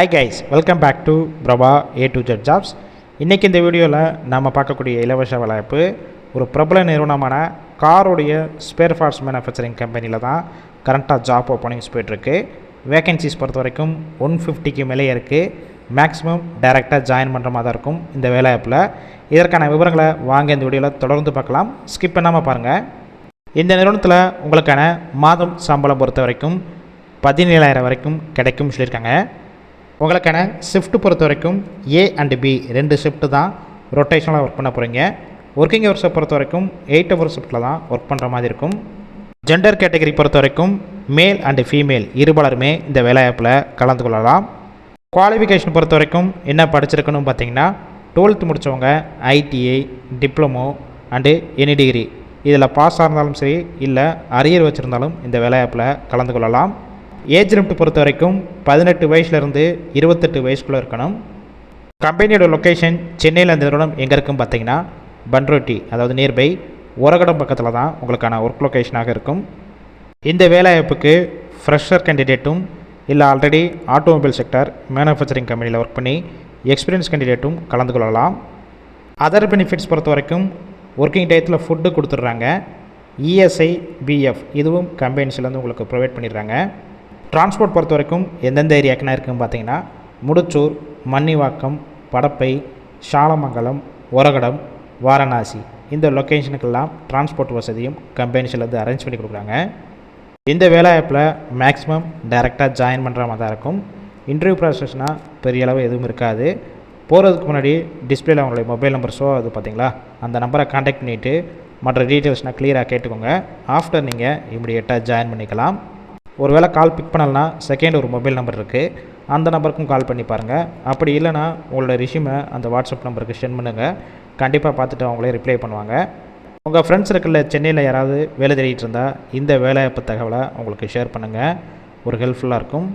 Hi guys welcome back to Prabha A to Z jobs இன்றைக்கி இந்த வீடியோவில் நாம் பார்க்கக்கூடிய இலவச வளர்ப்பு ஒரு பிரபல நிறுவனமான காருடைய ஸ்பேர் பார்ட்ஸ் மேனுஃபேக்சரிங் கம்பெனியில் தான் கரண்ட்டாக ஜாப் ஓப்பனிங்ஸ் போயிட்டுருக்கு. வேகன்சிஸ் பொறுத்த வரைக்கும் ஒன் ஃபிஃப்டிக்கு மேலே இருக்குது மேக்ஸிமம் டைரெக்டாக ஜாயின் பண்ணுற மாதிரி தான் இருக்கும் இந்த வேலைவாய்ப்பில் இதற்கான விவரங்களை வாங்க இந்த வீடியோவில் தொடர்ந்து பார்க்கலாம். ஸ்கிப் பண்ணாமல் பாருங்கள் இந்த நிறுவனத்தில் உங்களுக்கான மாதம் சம்பளம் பொறுத்த வரைக்கும் பதினேழாயிரம் வரைக்கும் கிடைக்கும் சொல்லியிருக்காங்க. உங்களுக்கான ஷிஃப்ட் பொறுத்த வரைக்கும் ஏ அண்ட் பி ரெண்டு ஷிஃப்ட்டு தான் ரொட்டேஷனலாக ஒர்க் பண்ண போகிறீங்க ஒர்க்கிங் ஹவர்ஸை பொறுத்த வரைக்கும் எயிட் ஹவர் ஷிஃப்ட்டில் தான் ஒர்க் பண்ணுற மாதிரி இருக்கும். ஜெண்டர் கேட்டகரி பொறுத்த வரைக்கும் மேல் அண்டு ஃபீமேல் இருபலருமே இந்த வேலைவாய்ப்பில் கலந்து கொள்ளலாம். குவாலிஃபிகேஷன் பொறுத்த வரைக்கும் என்ன படிச்சிருக்கணும் பார்த்தீங்கன்னா டுவெல்த்து முடித்தவங்க ITI diploma and any degree இதில் பாஸாக இருந்தாலும் சரி இல்லை அரியர் வச்சுருந்தாலும் இந்த வேலைவாய்ப்பில் கலந்து கொள்ளலாம். ஏஜ் லிமிட் பொறுத்த வரைக்கும் பதினெட்டு வயசுலேருந்து இருபத்தெட்டு வயசுக்குள்ளே இருக்கணும். கம்பெனியோட லொக்கேஷன் சென்னையில் அந்த நிறுவனம் எங்கே இருக்குன்னு பார்த்தீங்கன்னா பன்ரோட்டி அதாவது நியர்பை உரகடம் பக்கத்தில் தான் உங்களுக்கான ஒர்க் லொக்கேஷனாக இருக்கும். இந்த வேலைவாய்ப்புக்கு ஃப்ரெஷர் கேண்டிடேட்டும் இல்லை ஆல்ரெடி ஆட்டோமொபைல் செக்டர் மேனுஃபேக்சரிங் கம்பெனியில் ஒர்க் பண்ணி எக்ஸ்பீரியன்ஸ் கேண்டிடேட்டும் கலந்து கொள்ளலாம். அதர் பெனிஃபிட்ஸ் பொறுத்த வரைக்கும் ஒர்க்கிங் டயத்தில் ஃபுட்டு கொடுத்துட்றாங்க. இஎஸ்ஐ பிஎஃப் இதுவும் கம்பெனிஸ்லேருந்து உங்களுக்கு ப்ரொவைட் பண்ணிடுறாங்க. டிரான்ஸ்போர்ட் பொறுத்த வரைக்கும் எந்தெந்த ஏரியாக்குனா இருக்குன்னு பார்த்தீங்கன்னா முடிச்சூர் மன்னிவாக்கம் படப்பை சாலமங்கலம் ஒரகடம் வாரணாசி இந்த லொக்கேஷனுக்கெல்லாம் டிரான்ஸ்போர்ட் வசதியும் கம்பெனிஸ்லேருந்து அரேஞ்ச் பண்ணி கொடுக்குறாங்க. இந்த வேலைவாய்ப்பில் மேக்ஸிமம் டைரெக்டாக ஜாயின் பண்ணுற மாதிரி தான் இருக்கும். இன்டர்வியூ ப்ராசஸ்னால் பெரிய அளவு எதுவும் இருக்காது. போகிறதுக்கு முன்னாடி டிஸ்பிளேல அவங்களுடைய மொபைல் நம்பர் ஷோ அது பார்த்தீங்களா? அந்த நம்பரை காண்டாக்ட் பண்ணிவிட்டு மற்ற டீட்டெயில்ஸ்னால் க்ளியராக கேட்டுக்கோங்க. ஆஃப்டர் நீங்கள் இமிடியேட்டாக ஜாயின் பண்ணிக்கலாம். ஒருவேளை கால் பிக் பண்ணலனா செகண்ட் ஒரு மொபைல் நம்பர் இருக்குது அந்த நம்பருக்கும் கால் பண்ணி பாருங்கள் அப்படி இல்லைனா உங்களோட ரிஷ்யூமை அந்த வாட்ஸ்அப் நம்பருக்கு சென்ட் பண்ணுங்கள் கண்டிப்பாக பார்த்துட்டு அவங்களே ரிப்ளை பண்ணுவாங்க. உங்கள் ஃப்ரெண்ட்ஸ் சர்க்கிளில் சென்னையில் யாராவது வேலை தேடிட்டு இருந்தால் இந்த வேலைவாய்ப்பு தகவலை உங்களுக்கு ஷேர் பண்ணுங்கள் ஒரு ஹெல்ப்ஃபுல்லாக இருக்கும்.